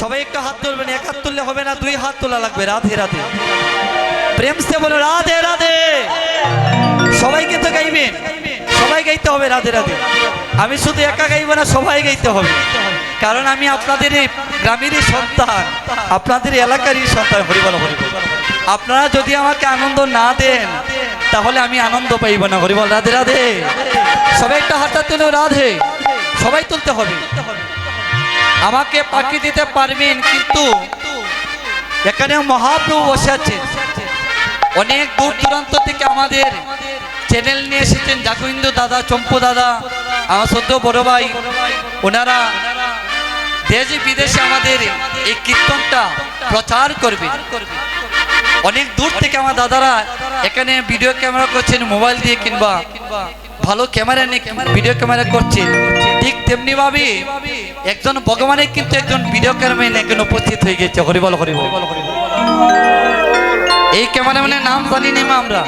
সবাই একটা হাত তুলবেন, এক হাত তুললে হবে না, দুই হাত তোলা লাগবে, রাধে রাধে। প্রেম সে বলো, রাধে রাধে। সবাইকে তো সবাই গাইতে হবে, রাধে রাধে। আমি শুধু একা গাইবো না, সবাই গাইতে হবে। কারণ আমি আপনাদের গ্রামেরই সন্তান, আপনাদের এলাকারই সন্তান হরিবল হরিবল আপনারা যদি আমাকে আনন্দ না দেন, তাহলে আমি আনন্দ পাইব না হরিবল রাধে রাধে। সবাই একটা হাতটা তুলে, রাধে। সবাই তুলতে হবে। আমাকে পাখি দিতে পারবেন, কিন্তু এখানে মহাপ্রভু বসে আছেন। অনেক দূর দূরান্ত থেকে আমাদের চ্যানেল নিয়ে এসেছেন জাগুইন্দু দাদা, চম্পু দাদা, আমার সদ্য বড় ভাই। ওনারা দেশে বিদেশে আমাদের এই কীর্তনটা প্রচার করবে। অনেক দূর থেকে আমার দাদারা এখানে ভিডিও ক্যামেরা করছেন মোবাইল দিয়ে কিংবা ভালো ক্যামেরা নিয়ে ভিডিও ক্যামেরা করছেন। ঠিক তেমনি ভাবে একজন ভগবানের কিন্তু একজন ভিডিও ক্যামেরাম্যান এখানে উপস্থিত হয়ে গেছে। হরিবল হরিবল এই ক্যামেরাম্যানের নাম জানি না আমরা।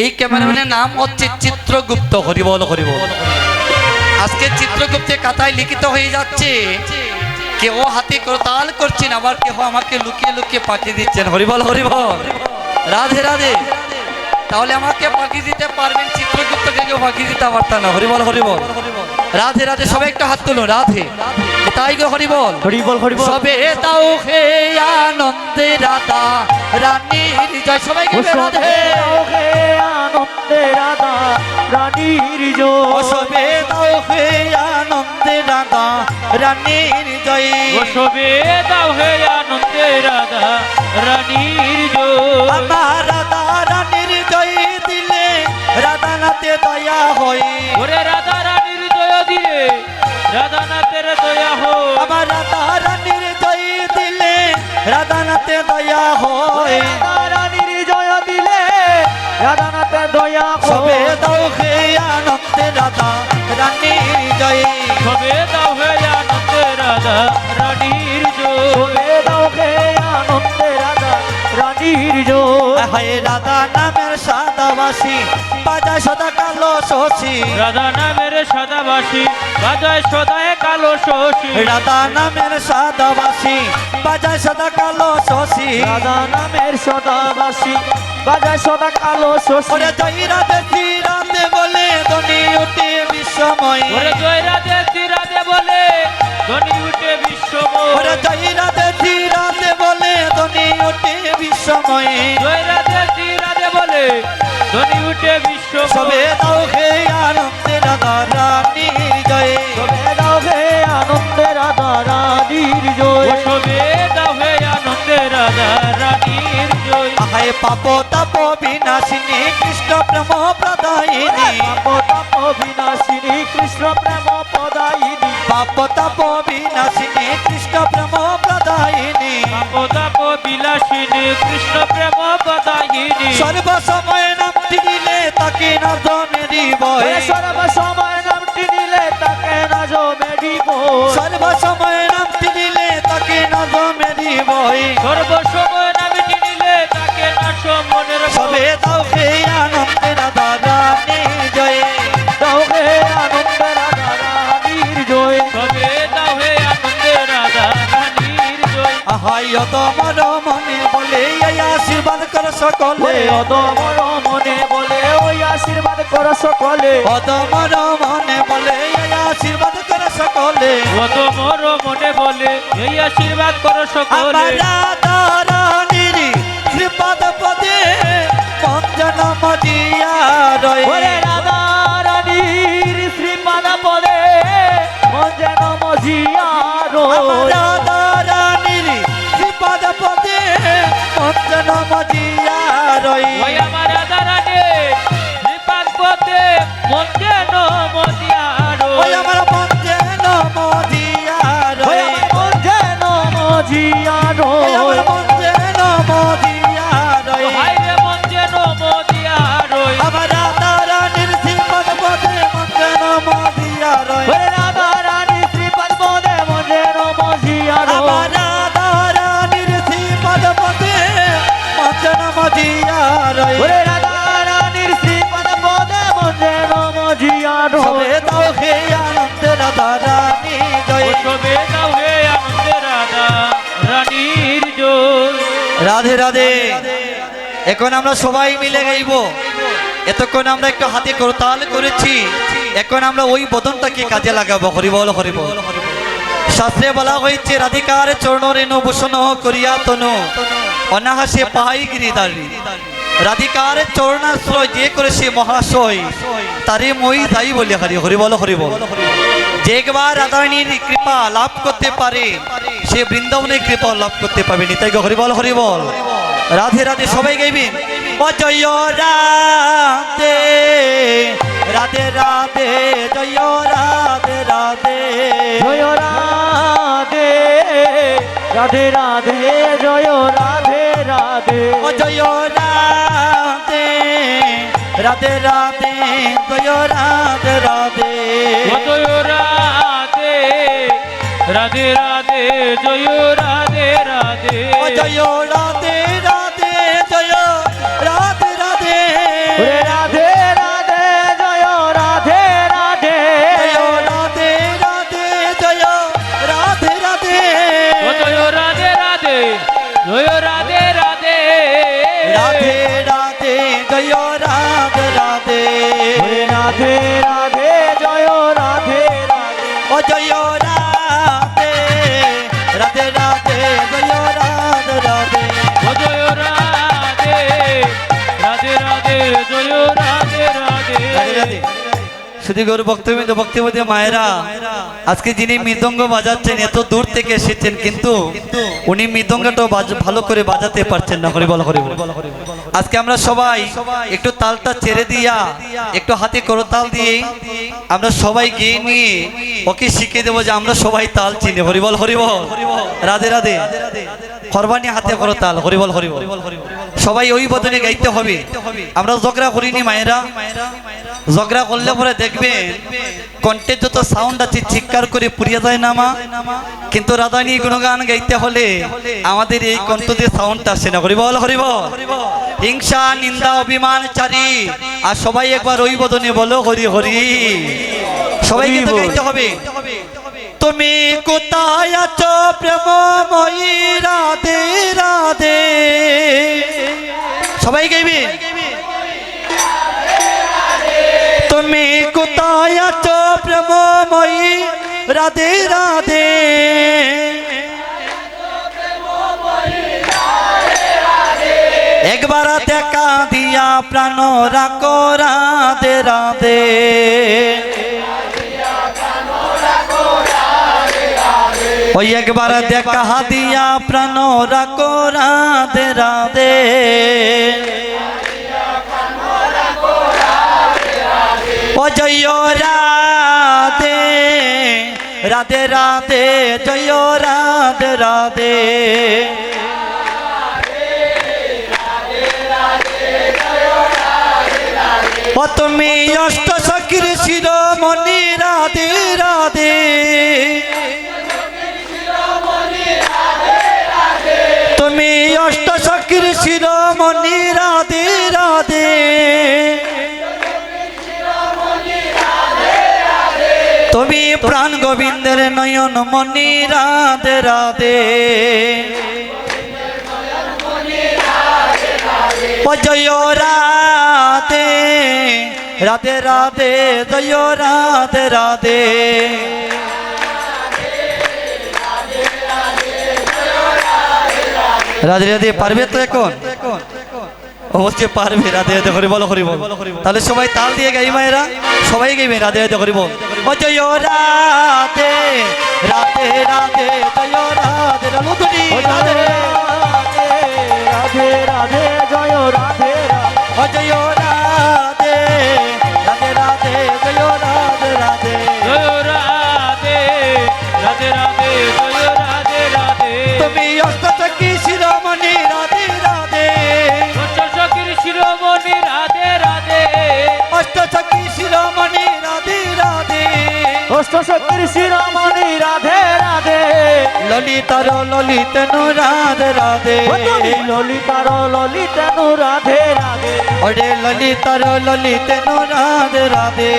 এই ক্যামেরাম্যানের নাম হচ্ছে চিত্রগুপ্ত। হরিবল হরিবল আজকে চিত্রগুপ্তে কাতায় লিখিত হয়ে যাচ্ছে। কেউ হাতে করতাল করছেন, আবার কেউ আমাকে লুকিয়ে লুকিয়ে পাঠিয়ে দিচ্ছেন। হরিবল হরিবল রাধে রাধে। তাহলে আমাকে পাঠিয়ে দিতে পারবেন চিত্রগুপ্তকে কেউ পাঠিয়ে দিতে পারতাম না। হরিবল হরিবল। রাধে রাধে সবাই একটা হাত তুলো রাধে। তাই গো হরিবল। হরিবল হরিবল। সবে তাও হে আনন্দে রাধা রানীর জয়। সবাই গেবে রাধে। ওহে আনন্দে রাধা রানীর জয়। সবে তাও হে আনন্দে রাধা রানীর জয়। সবে দাও হে আনন্দে রাধা রানীর জয়। আমার রাধা রানীর রাধা নাতে দয়া হয়। ওরে রাধা রানীর জয় দিলে রাধা নাথের দয়া হো আমার রাধা রানীর জয় দিলে রাধা নাতে দয়া হয়। রাধা রানীর জয় দিলে রাধা নাথের দয়া সবে তাও হে আনন্দে রাধা রানীর জয়। সবে দাও হে আনন্দে রাধা রানীর জয়। সবে দাও হে আনন্দে রাধা রানীর জয়। হায় রাধা নামের সাদাবাসী বাজায় সদা কালো শশী। রাধা নামের সদাবাসী বাজায় সদায় কালো শশী। রাধা নামের সাদাবাসী বাজায় সদা কালো শশী। রাধা নামের সদাবাসী বাজায় সদা কালো শশী। ওরে জয় রাধে শ্রী রাধে বলে ধনী উঠে বিশ্বময়। ওরে জয় রাধে শ্রী রাধে বলে ধনী উঠে বিশ্বময়। ওরে জয় রাধে শ্রী রাধে বলে ধনী উঠে বিশ্বময়। জয় রাধে শ্রী রাধে বলে ধনী উঠে বিশ্বময়। সবে দাও হে আনন্দে রাধা রানী জয়। সবে দাও হে আনন্দে রাধা রানীর জয় সবে দাও হে আনন্দে রাধা রানীর জয়। হায় পাপ তাপ বিনাশিনী কৃষ্ণ প্রেম প্রদায়িনী। পাপ তাপ বিনাশিনী কৃষ্ণ প্রেম পদায়িনী পাপ তাপ বিনাশিনী কৃষ্ণ প্রেম পাপ তাপ বিলাসিনী কৃষ্ণ প্রেম পদায়িনী সর্ব সময় নামটি দিলে তাকে না জমেরি বয় সর্ব সময় নামটি দিলে তাকে না জমে দিব। সর্ব সময় নামটি দিলে তাকে না জমেরি বয় সর্ব সময় নামটি দিলে তাকে না সমনের সবে দাও হে আনন্দে রাধা রানী জয়। জয় আহাই তোমার মনে বলে এই আশীর্বাদ কর সকলে। ওরে অদমর মনে বলে ওই আশীর্বাদ করো সকলে। অদমর মনে বলে এই আশীর্বাদ কর সকলে। অদমর মনে বলে এই আশীর্বাদ করো সকলে। রাধা রানীর শ্রীপদ পদে পঞ্জন মজিয়া রয়। রাধা রানীর শ্রীপাদ পদে যেন মজিয়ার আমার রাধা রাধে রাধে। এখন আমরা সবাই মিলে গাইব। এতক্ষণ আমরা একটু হাতে করতাল করেছি। এখন আমরা ওই বদনটাকে কাজে লাগাবো। হরিবল হরিবল শাস্ত্রে বলা হয়েছে, রাধিকার চরণ রেণু ভূষণ করিয়া তনু। অনাহাসে পাহাই গিরিদারি রাধিকার চরণাশ্রয় যে করে সে মহাশয় তারে মই তাই বলে হরি হরিবল হরিবল যে একবার রাধারানীর কৃপা লাভ করতে পারে সে বৃন্দাবনের কৃপা লাভ করতে পারবে নিতাই গো হরিবল হরিবল রাধে রাধে সবাই গাইবেন। অজয় রাধে রাধে রাধে জয় রাধে রাধে। জয় রাধে রাধে রাধে জয় রাধে রাধে। অজয় রাধে রাধে রাধে জয় রাধে রাধে। জয় রাধে রাধে রাধে জয় রাধে রাধে। রাধে রাধে শুধু গৌর বক্তব্য বক্তব্য মায়েরা, আজকে যিনি মৃদঙ্গ বাজাচ্ছেন, এত দূর থেকে এসেছেন কিন্তু উনি মৃদঙ্গটা ভালো করে বাজাতে পারছেন না। হরিবল হরিবল আজকে আমরা সবাই একটু তালটা ছেড়ে দিয়া, একটু হাতে করো তাল দিয়ে আমরা সবাই গিয়ে নিয়ে ওকে শিখিয়ে দেবো যে আমরা সবাই তাল চিনি। হরিবল হরিবল রাধে রাধে। হরবানি হাতে করো তাল। হরিবল হরিবল সবাই ওই বদনে গাইতে হবে। আমরা ঝগড়া করিনি মায়েরা। ঝগড়া করলে পরে দেখবেন কণ্ঠে যত সাউন্ড আছে চিৎকার করে পুড়িয়ে যায় না মা। কিন্তু রাধানী গুণগান গাইতে হলে আমাদের এই কণ্ঠ দিয়ে সাউন্ডটা আসে না। হরিবল হরিবল। হিংসা নিন্দা অভিমান চারি। আর সবাই একবার ওই বদনে বলো হরি হরি। সবাই কিন্তু গাইতে হবে। তুমি কোথায় আছো প্রেমময়ী? সবাই গাইবে? তুমি কোথায় আছো প্রেমময়ী? রাধে রাধে। একবার দেখা দিয়া প্রাণ রাখো, রাধে রাধে। ওই একবার দেখা দিয়া প্রাণ রাখো রাধে রাধে ও জয় রাধে রাধে রাধে জয় রাধে রাধে গোবিন্দের নয়ন মণি রাধে রাধে। জয় রাধে রাধে রাধে, জয় রাধে রাধে। রাধে রাধে, পারবে তো এখন? অবশ্যই পারবে রাধে রাধে হরি বলো হরি বল। তাহলে সবাই তাল দিয়ে গাই মায়েরা সবাই গাইবে রাধে রাধে হরি বল। জয় রাধে রাধে রাধে জয় রাধে রাধে রাধে রাধে রাধে জয় রাধে রাধে। ও জয় রাধে রাধে রাধে জয় রাধে রাধে। জয় রাধে রাধে রাধে জয় রাধে রাধে। তুমি অষ্টচকি অষ্ট শক্তির শিরোমণি রাধে রাধে ললিতার ললিত নু রাধে রাধে। ও তুমি ললিতার ললিতানু রাধে রাধে। ও ওরে ললিতার ললিতে নু রাধে রাধে।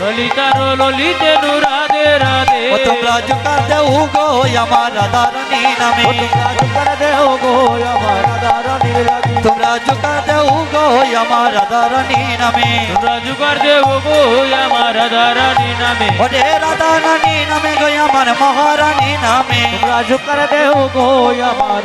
ললিতার ললিতে নু রাধে রাধে। ও তোমরা জুকা দেউ গো আমার রাধারানী নামে। করে দেও গো আমার রাধা রানী রাধে তোমরা জুকা দেউ গো আমার রাধারানী নামে। তোমরা জুগার দেব গো আমার রাধা রানী নামে। ওরে রাধারানী নামে গো আমার মহারানী নামে। राजू कर दे गो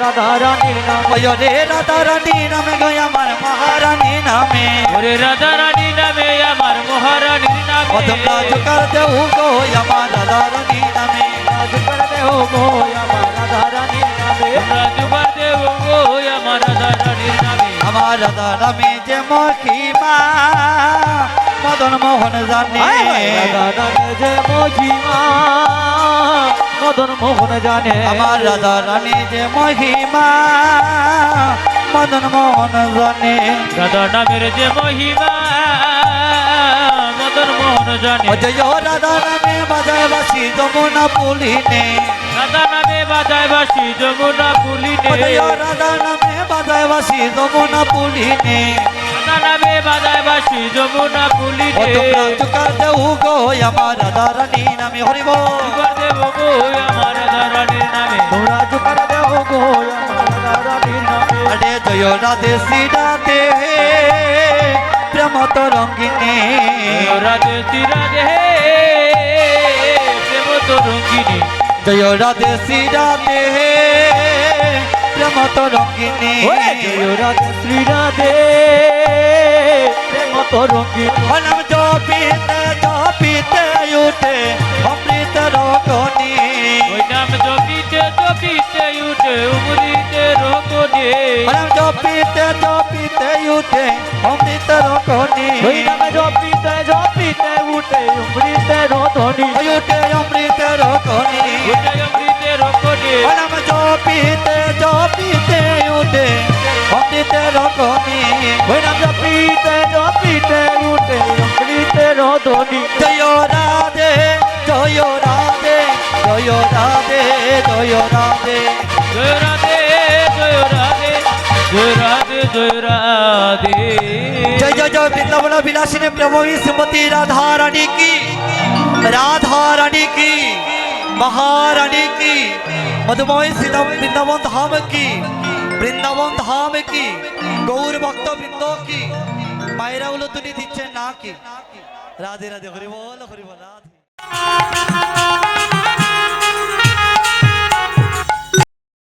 राधा रानी नाम रे राधा रानी नाम गो अमर महारानी नामे रे राधा रानी नामे अमर महारानी नामे राजू कर दे गो अमर राधा रानी नामे জুগার দেও গো আমার রাধা রানী নামে জুগার দেও গো আমার রাধা রানী নামে। আমার রাধা নামে যে মহিমা মদন মোহন জানে। রাধা নামে যে মহিমা মদন মোহন জানে। আমার রাধা রানী যে মহিমা মদন মোহন জানে। রাধা নামের যে মহিমা মোহন জানে। জয় রাধা নামে বাজায় বাসি যমুনা পুলিনে। রাধা নামে বাজায় বাসি যমুনা পুলিনে। জয় রাধা নামে বাজায় বাসি যমুনা পুলিনে। নামে বাজায় বাসি যমুনা পুলিনে। তোমরা চুকা দেউ গো আমার রাধা রানী নামে হরিব জুগার দেব গো আমার রাধা রানীর নামে। তোমরা জুগার দেব গো আমার রাধা রানীর নামে। আরে জয় রাধে শ্রী রাধে প্রেম তো রঙ্গিনী রাধে রাধে প্রেম তো রঙ্গিনী জয় রাধে শ্রী রাধে প্রেম তো রঙ্গিনী জয় রাধে শ্রী রাধে প্রেম তো রঙ্গিনী নাম জপিতে নাম জপিতে জপিতে উঠে অমৃত ওই নাম জপিতে জপিতে উঠে উমরিতে রোধনি উঠে অমৃত রগনি উঠে অমৃতে রোগনে নাম জপিতে জপিতে উঠে অমৃত ওই নাম জপিতে জপিতে উঠে উমরিতে রোধনি জয় রাধে জয় রাধে জয় রাধে জয় রাধে। রাধে জয় জয় জয় বৃন্দাবন বিলাসিনী প্রভু শ্রীমতী রাধা রানী কি রাধা রানী কি মহারানী কি মধুময় শ্রীরাম বৃন্দাবন ধাম কি বৃন্দাবন ধাম কি গৌর ভক্ত বৃন্দ কি মায়েরা উলো তুলি দিচ্ছেন না কি রাধে রাধে হরি বল হরি বল রাধে